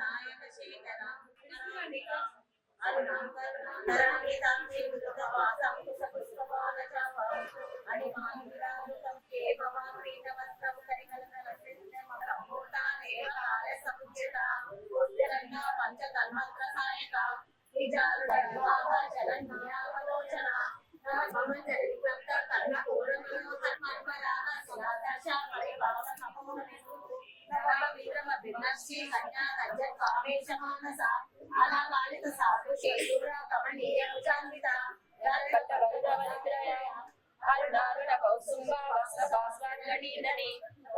నాయక శేఖర అరుణాకరుణాకరాంకితాం శ్రీకృతవాసం కుశపుష్పపాదచాపం అణిమానురామృతం కేవలం శ్రీ కన్యా కజ్జ సాధు శేషుర కమనీయ భుజాన్విత. అరుణారుణ కౌసుంబ వస్త్ర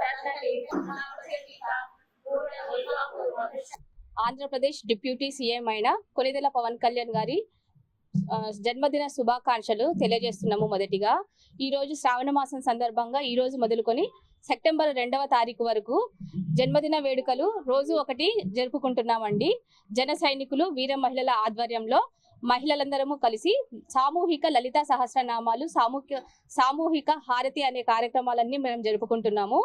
రత్నలి పూర్ణ ఆంధ్రప్రదేశ్ డిప్యూటీ సీఎం అయిన కొనిదెల పవన్ కళ్యాణ్ గారి జన్మదిన శుభాకాంక్షలు తెలియజేస్తున్నాము మొదటిగా. ఈ రోజు శ్రావణ మాసం సందర్భంగా ఈ రోజు మొదలుకొని సెప్టెంబర్ రెండవ తారీఖు వరకు జన్మదిన వేడుకలు రోజు ఒకటి జరుపుకుంటున్నామండి. జన సైనికులు వీర మహిళల ఆధ్వర్యంలో మహిళలందరము కలిసి సామూహిక లలిత సహస్రనామాలు సామూహిక సామూహిక హారతి అనే కార్యక్రమాలన్నీ మనం జరుపుకుంటున్నాము.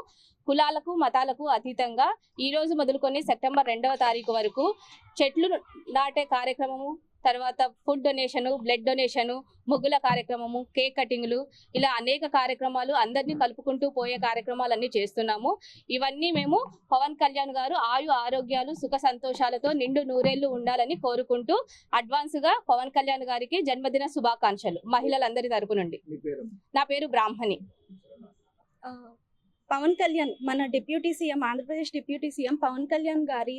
కులాలకు మతాలకు అతీతంగా ఈ రోజు మొదలుకొని సెప్టెంబర్ రెండవ తారీఖు వరకు చెట్లు నాటే కార్యక్రమము తర్వాత ఫుడ్ డొనేషను బ్లడ్ డొనేషను ముగ్గుల కార్యక్రమము కేక్ కటింగ్లు ఇలా అనేక కార్యక్రమాలు అందరినీ కలుపుకుంటూ పోయే కార్యక్రమాలన్నీ చేస్తున్నాము. ఇవన్నీ మేము పవన్ కళ్యాణ్ గారు ఆయు ఆరోగ్యాలు సుఖ సంతోషాలతో నిండు నూరేళ్ళు ఉండాలని కోరుకుంటూ అడ్వాన్స్గా పవన్ కళ్యాణ్ గారికి జన్మదిన శుభాకాంక్షలు మహిళలందరి తరపు నుండి. నా పేరు బ్రాహ్మణి. పవన్ కళ్యాణ్ మన deputy CM Andhra Pradesh deputy CM Pawan Kalyan గారి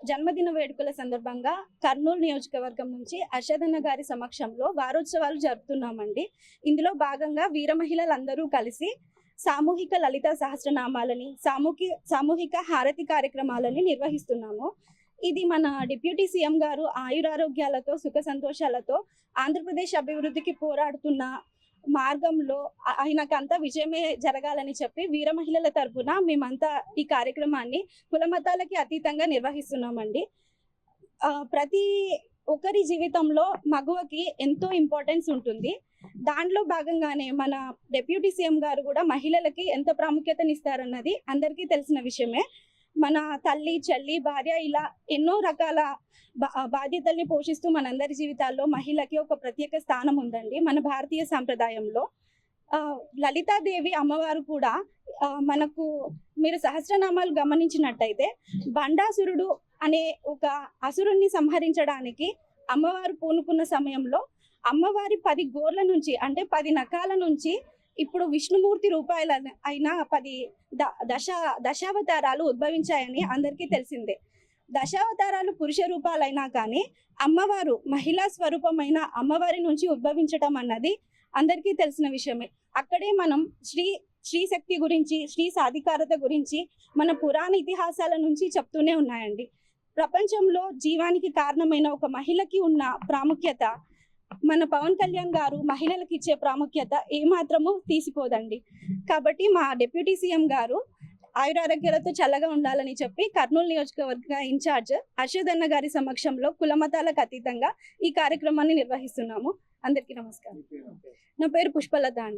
జన్మదిన వేడుకల సందర్భంగా కర్నూలు నియోజకవర్గం నుంచి అర్షదన్న గారి సమక్షంలో వారోత్సవాలు జరుపుతున్నామండి. ఇందులో భాగంగా వీర మహిళలందరూ కలిసి సామూహిక లలిత సహస్రనామాలని సామూహిక సామూహిక హారతి కార్యక్రమాలని నిర్వహిస్తున్నాము. ఇది మన డిప్యూటీ సీఎం గారు ఆయురారోగ్యాలతో సుఖ సంతోషాలతో ఆంధ్రప్రదేశ్ అభివృద్ధికి పోరాడుతున్న మార్గంలో ఆయనకంతా విజయమే జరగాలని చెప్పి వీర మహిళల తరపున మేమంతా ఈ కార్యక్రమాన్ని కులమతాలకి అతీతంగా నిర్వహిస్తున్నామండి. ప్రతి ఒకరి జీవితంలో మగువకి ఎంతో ఇంపార్టెన్స్ ఉంటుంది. దాంట్లో భాగంగానే మన డెప్యూటీ సీఎం గారు కూడా మహిళలకి ఎంత ప్రాముఖ్యతనిస్తారన్నది అందరికీ తెలిసిన విషయమే. మన తల్లి చెల్లి భార్య ఇలా ఎన్నో రకాల బా- బాధ్యతల్ని పోషిస్తూ మనందరి జీవితాల్లో మహిళకి ఒక ప్రత్యేక స్థానం ఉందండి. మన భారతీయ సాంప్రదాయంలో లలితాదేవి అమ్మవారు కూడా మనకు మీరు సహస్రనామాలు గమనించినట్టయితే బండాసురుడు అనే ఒక అసురుణ్ణి సంహరించడానికి అమ్మవారు పూనుకున్న సమయంలో అమ్మవారి పది గోర్ల నుంచి అంటే పది నకాల నుంచి ఇప్పుడు విష్ణుమూర్తి రూపాయల అయిన పది ద దశ దశావతారాలు ఉద్భవించాయని అందరికీ తెలిసిందే. దశావతారాలు పురుష రూపాలైనా కానీ అమ్మవారు మహిళా స్వరూపమైన అమ్మవారి నుంచి ఉద్భవించటం అన్నది అందరికీ తెలిసిన విషయమే. అక్కడే మనం శ్రీ శ్రీ శక్తి గురించి శ్రీ సాధికారత గురించి మన పురాణ ఇతిహాసాల నుంచి చెప్తూనే ఉన్నాయండి. ప్రపంచంలో జీవానికి కారణమైన ఒక మహిళకి ఉన్న ప్రాముఖ్యత మన పవన్ కళ్యాణ్ గారు మహిళలకు ఇచ్చే ప్రాముఖ్యత ఏమాత్రము తీసిపోదండి. కాబట్టి మా డిప్యూటీ సీఎం గారు ఆయురారోగ్యాలతో చల్లగా ఉండాలని చెప్పి కర్నూలు నియోజకవర్గ ఇన్ఛార్జ్ హర్షదన్న గారి సమక్షంలో కులమతాలకు అతీతంగా ఈ కార్యక్రమాన్ని నిర్వహిస్తున్నాము. అందరికీ నమస్కారం. నా పేరు పుష్పలత అండి.